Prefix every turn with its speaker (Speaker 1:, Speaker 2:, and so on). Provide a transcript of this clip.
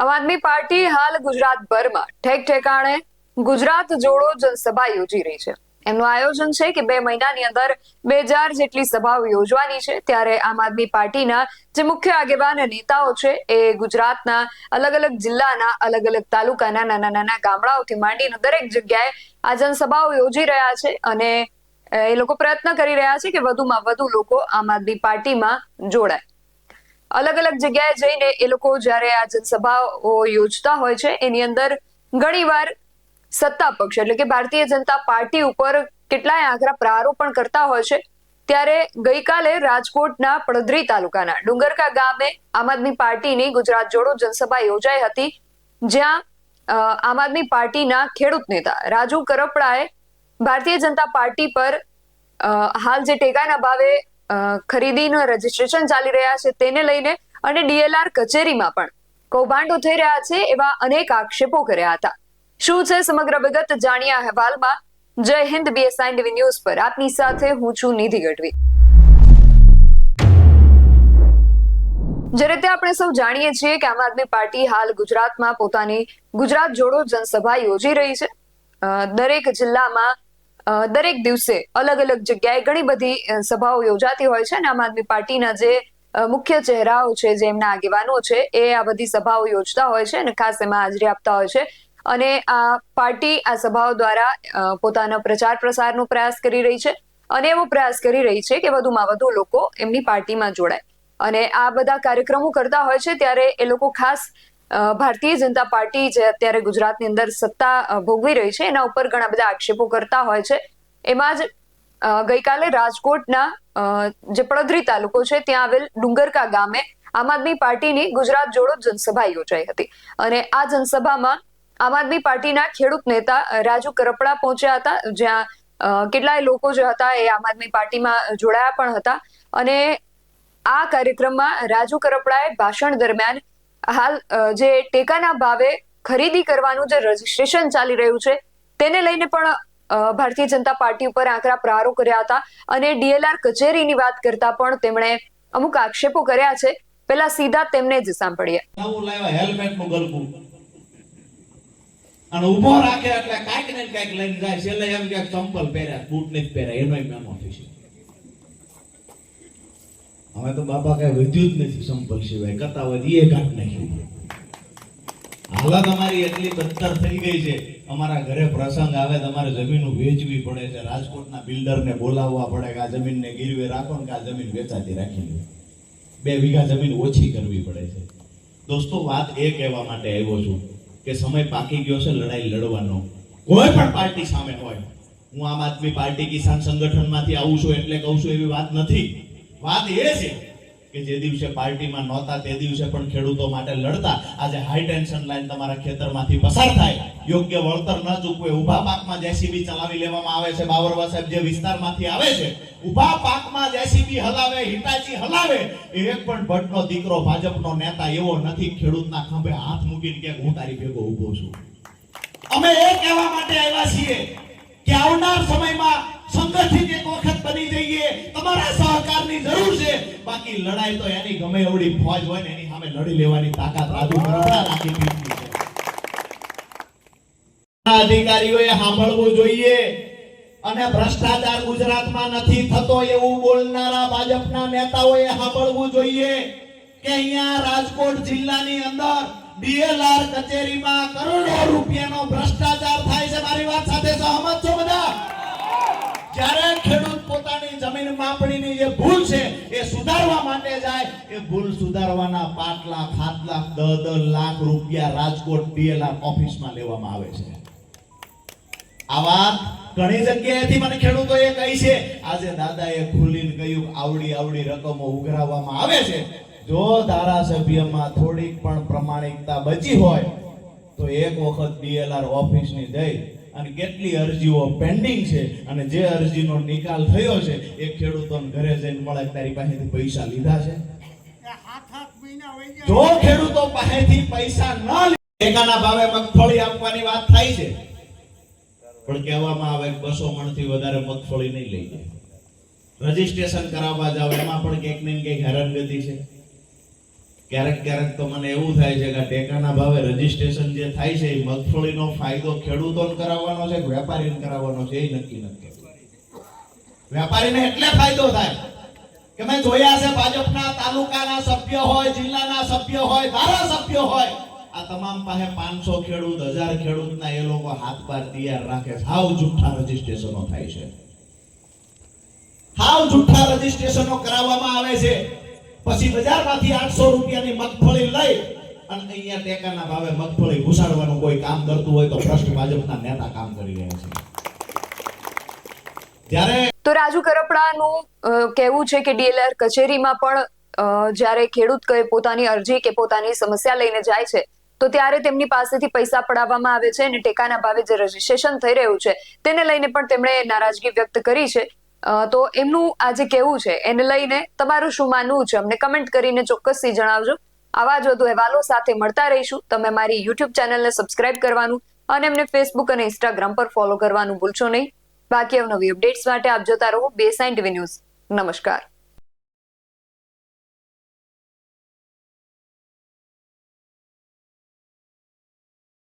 Speaker 1: આમ આદમી પાર્ટી હાલ ગુજરાતભરમાં ઠેક ઠેકાણે ગુજરાત જોડો જનસભા યોજી રહી છે. એમનું આયોજન છે કે બે મહિનાની અંદર બે હજાર જેટલી સભાઓ યોજવાની છે. ત્યારે આમ આદમી પાર્ટીના જે મુખ્ય આગેવાન નેતાઓ છે એ ગુજરાતના અલગ અલગ જિલ્લાના, અલગ અલગ તાલુકાના, નાના નાના ગામડાઓથી માંડીને દરેક જગ્યાએ આ જનસભાઓ યોજી રહ્યા છે અને એ લોકો પ્રયત્ન કરી રહ્યા છે કે વધુમાં વધુ લોકો આમ આદમી પાર્ટીમાં જોડાય. અલગ અલગ જગ્યાએ જઈને એ લોકો જ્યારે આ જનસભાઓ યોજતા હોય છે, એની અંદર ઘણીવાર સત્તા પક્ષ એટલે કે ભારતીય જનતા પાર્ટી ઉપર કેટલાય આકરા પ્રહારો પણ કરતા હોય છે. ત્યારે ગઈકાલે રાજકોટના પડદરી તાલુકાના ડુંગરકા ગામે આમ આદમી પાર્ટીની ગુજરાત જોડો જનસભા યોજાઈ હતી, જ્યાં આમ આદમી પાર્ટીના ખેડૂત નેતા રાજુ કરપડાએ ભારતીય જનતા પાર્ટી પર હાલ જે ટેકાના ભાવે ખરીદીનું રજીસ્ટ્રેશન ચાલી રહ્યા છે તેને લઈને અને ડીએલઆર કચેરીમાં પણ કૌભાંડો થઈ રહ્યા છે એવા અનેક આક્ષેપો કર્યા હતા. શું છે સમગ્ર વિગત જાણ્યા અહેવાલમાં? જય હિન્દ, બીએસઆઈ ટીવી ન્યૂઝ પર. આપની સાથે હું છું નિધિ ગઢવી. જે રીતે આપણે સૌ જાણીએ છીએ કે આમ આદમી પાર્ટી હાલ ગુજરાતમાં પોતાની ગુજરાત જોડો જનસભા યોજી રહી છે. દરેક જિલ્લામાં દરેક દિવસે અલગ અલગ જગ્યાએ ઘણી બધી સભાઓ યોજાતી હોય છે અને આમ આદમી પાર્ટીના જે મુખ્ય ચહેરાઓ છે, જે એમના આગેવાનો છે, એ આ બધી સભાઓ યોજતા હોય છે અને ખાસ એમાં હાજરી આપતા હોય છે. અને આ પાર્ટી આ સભાઓ દ્વારા પોતાના પ્રચાર પ્રસારનો પ્રયાસ કરી રહી છે અને એવો પ્રયાસ કરી રહી છે કે વધુમાં વધુ લોકો એમની પાર્ટીમાં જોડાય. અને આ બધા કાર્યક્રમો કરતા હોય છે ત્યારે એ લોકો ખાસ ભારતીય જનતા પાર્ટી જે અત્યારે ગુજરાતની અંદર સત્તા ભોગવી રહી છે, એના ઉપર ઘણા બધા આક્ષેપો કરતા હોય છે. એમાં જ ગઈકાલે રાજકોટના જે પડધરી તાલુકો છે, ત્યાં આવેલ ડુંગરકા ગામે આમ આદમી પાર્ટીની ગુજરાત જોડો જનસભા યોજાઈ હતી. અને આ જનસભામાં આમ આદમી પાર્ટીના ખેડૂત નેતા રાજુ કરપડા પહોંચ્યા હતા, જ્યાં કેટલાય લોકો જે હતા એ આમ આદમી પાર્ટીમાં જોડાયા પણ હતા. અને આ કાર્યક્રમમાં રાજુ કરપડાએ ભાષણ દરમિયાન હાલ જે ટેકાના ભાવે ખરીદી કરવાનું જે રજીસ્ટ્રેશન ચાલી રહ્યું છે, તેને લઈને પણ ભારતીય જનતા પાર્ટી ઉપર આકરા પ્રહારો કર્યા હતા અને ડીએલઆર કચેરીની વાત કરતા પણ તેમણે અમુક આક્ષેપો કર્યા છે. પેલા સીધા તેમને જ સાંભળીએ.
Speaker 2: હેલ્મેટનું ગલકું અને ઊભો રાખે એટલે કાંઈક ને કાંઈક લઈને જાય. છેલ્લે એમ કે ચંપલ પહેર્યા, બૂટ નથી પહેર્યા એનોય મેમો થશે હવે તો બાપા કઈ વધ્યું જ નથી ચંપલ સિવાય, કરતા વધીએ કાંક નાખ્યું હાલત અમારી એટલી બદતર થઈ ગઈ છે, અમારા ઘરે પ્રસંગ આવે, તમારે જમીન વેચવી પડે છે, રાજકોટના બિલ્ડરને બોલાવવા પડે કે આ જમીનને ગીરવે રાખો ને કે આ જમીન વેચાતી રાખી લો બે વીઘા જમીન ઓછી કરવી પડે છે. દોસ્તો, વાત એ કહેવા માટે આવ્યો છું કે સમય પાકી ગયો છે, લડાઈ લડવાનો. કોઈ પણ પાર્ટી સામે હોય. હું આમ આદમી પાર્ટી કિસાન સંગઠનમાંથી આવું છું એટલે કહું છું એવી વાત નથી. વાત એ છે કે જે દિવસે પાર્ટીમાં નહોતા, તે દિવસે પણ ખેડૂતો માટે લડતા. આજે હાઈ ટેન્શન લાઈન તમારા ખેતરમાંથી પસાર થાય. યોગ્ય વળતર ન ચૂકવે. ઊભા પાકમાં જેસીબી ચલાવી લેવામાં આવે છે. બાવરવા સાહેબ જે વિસ્તારમાંથી આવે છે, ઊભા પાકમાં જેસીબી હલાવે હિટાચી હલાવે એક પણ ભટ્ટનો દીકરો ભાજપનો નેતા એવો નથી. ખેડૂતના ખંભે હાથ મૂકીને કે હું તારી ભેગો ઊભો છું. અમે એ કહેવા માટે આવ્યા છીએ કે આવનાર સમયમાં સંગઠિત એક વખત બની જઈએ. તમારા સહકારની જરૂર છે. બાકી લડાઈ તો એની ગમે એવડી ફોજ હોય ને એની સામે લડી લેવાની તાકાત રાજુ કરપડા રાખી દીધી છે. અધિકારીઓએ સાંભળવું જોઈએ. અને ભ્રષ્ટાચાર ગુજરાતમાં નથી થતો એવું બોલનારા ભાજપના નેતાઓએ સાંભળવું જોઈએ કે અહીંયા રાજકોટ જિલ્લાની અંદર ડીએલઆર કચેરીમાં કરોડો રૂપિયાનો ભ્રષ્ટાચાર થાય છે. મારી વાત સાથે સહમત છો બધા? જ્યારે ખેડૂત પોતાની જમીન માપણીની જે ભૂલ છે, એ સુધારવા માટે જાય, એ ભૂલ સુધારવાના પાંચ લાખ સાત લાખ દસ દસ લાખ રૂપિયા રાજકોટ ડીએલઆર ઓફિસમાં લેવામાં આવે છે. આ વાત ઘણી જગ્યાએથી મને ખેડૂતો એ કહી છે. આજે દાદાએ ખુલીને કહ્યું આવડી આવડી રકમો ઉઘરાવવામાં આવે છે. જો ધારાસભ્યમાં થોડીક પણ પ્રમાણિકતા બચી હોય, તો એક વખત ડીએલઆર ઓફિસની જઈ અને કેટલી અરજીઓ પેન્ડિંગ છે અને જે અરજીનો નિકાલ થયો છે એ ખેડૂતોને ઘરે જઈને મળે તારી પાસેથી પૈસા લીધા છે? જો ખેડૂતો પાસેથી પૈસા ન ટેકાના ભાવે મગફળી આપવાની વાત થાય છે. પણ કહેવામાં આવે બસો મણથી વધારે મગફળી નહીં લઈ જાય. રજીસ્ટ્રેશન કરાવવા જાવ એમાં પણ કંઈક ને કંઈક હેરાનગતિ છે. ક્યારેક ક્યારેક તો મને એવું થાય છે કે ટેકાના ભાવે રજીસ્ટ્રેશન જે થાય છે, એ મગફળીનો ફાયદો ખેડૂતોને કરાવવાનો છે કે વેપારીને કરાવવાનો છે, એ નક્કી નથી વેપારીને એટલે ફાયદો થાય કે મેં જોયા છે, ભાજપના તાલુકાના સભ્ય હોય, જિલ્લાના સભ્ય હોય, ધારાસભ્ય હોય, આ તમામ પાસે પાંચસો ખેડૂત, હજાર ખેડૂતના એ લોકો હાથ પાર તૈયાર રાખે છે. હાવ જુઠ્ઠા રજીસ્ટ્રેશનો થાય છે. હાવ જુઠ્ઠા રજીસ્ટ્રેશનો કરાવવામાં આવે છે. પછી બજારમાંથી આઠસો રૂપિયાની મગફળી લઈ અને અહીંયા ટેકાના ભાવે મગફળી ઘુસાડવાનું કોઈ કામ કરતું હોય તો ભ્રષ્ટ ભાજપના નેતા કામ કરી રહ્યા છે. જ્યારે
Speaker 1: તો રાજુ કરપડાનું કહેવું છે કે ડીએલઆર કચેરીમાં પણ જ્યારે ખેડૂત કહે પોતાની અરજી કે પોતાની સમસ્યા લઈને જાય છે, તો ત્યારે તેમની પાસેથી પૈસા પડાવવામાં આવે છે અને ટેકાના ભાવે જે રજીસ્ટ્રેશન થઈ રહ્યું છે, તેને લઈને પણ તેમણે નારાજગી વ્યક્ત કરી છે. તો એમનું આજે કેવું છે? એને લઈને તમારું શું માનવું છે? અમને કમેન્ટ કરીને ચોક્કસથી જણાવજો. આવા જ વધુ અહેવાલો સાથે મળતા રહીશું. તમે મારી યુટ્યુબ ચેનલને સબસ્ક્રાઇબ કરવાનું અને એમને ફેસબુક અને ઇન્સ્ટાગ્રામ પર ફોલો કરવાનું ભૂલશો નહીં. બાકી નવી અપડેટ્સ માટે આપ જોતા રહો બે સાઇન ન્યૂઝ. નમસ્કાર.